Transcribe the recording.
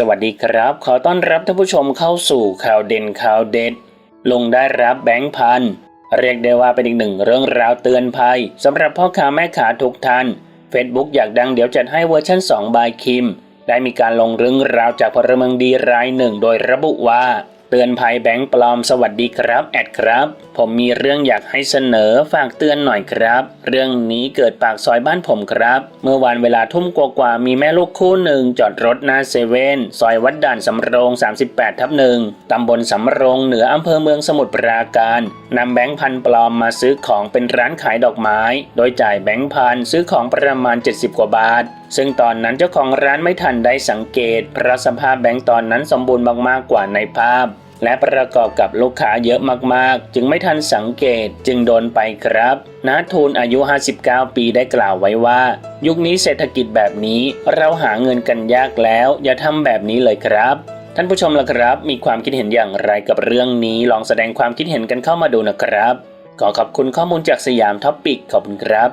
สวัสดีครับ ขอต้อนรับท่านผู้ชมเข้าสู่ข่าวเด่นข่าวเด็ด ลงได้รับแบงค์พันเรียกได้ว่าเป็นอีกหนึ่งเรื่องราวเตือนภัยสำหรับพ่อค้าแม่ค้าทุกท่าน Facebook อยากดังเดี๋ยวจัดให้เวอร์ชัน2บายคิม ได้มีการลงเรื่องราวจากพลเมืองดีรายหนึ่ง โดยระบุว่า เตือนภัยแบงค์ปลอมสวัสดีครับแอดครับ ผมมีเรื่องอยากให้เสนอฝากเตือนหน่อยครับ เรื่องนี้เกิดปากซอยบ้านผมครับ เมื่อวานเวลาทุ่มกว่าๆมีแม่ลูกคู่หนึ่งจอดรถหน้าเซเว่นซอยวัดด่านสำโรง 38 ทับหนึ่งตำบลสำโรงเหนืออำเภอเมืองสมุทรปราการนำแบงค์พันปลอมมาซื้อของเป็นร้านขายดอกไม้ โดยจ่ายแบงค์พันซื้อของประมาณ 70 กว่าบาทซึ่งตอนนั้นเจ้าของร้านไม่ทันได้สังเกตเพราะสภาพแบงค์ตอนนั้นสมบูรณ์มากๆกว่าในภาพ และประกอบกับลูกค้าเยอะมากๆ จึงไม่ทันสังเกตจึงโดนไปครับนาทูลอายุ 59 ปีได้กล่าวไว้ว่า ยุคนี้เศรษฐกิจแบบนี้เราหาเงินกันยากแล้ว อย่าทำแบบนี้เลยครับท่านผู้ชมล่ะครับ มีความคิดเห็นอย่างไรกับเรื่องนี้ ลองแสดงความคิดเห็นกันเข้ามาดูนะครับ ขอขอบคุณข้อมูลจากสยามท็อปปิกขอบคุณครับ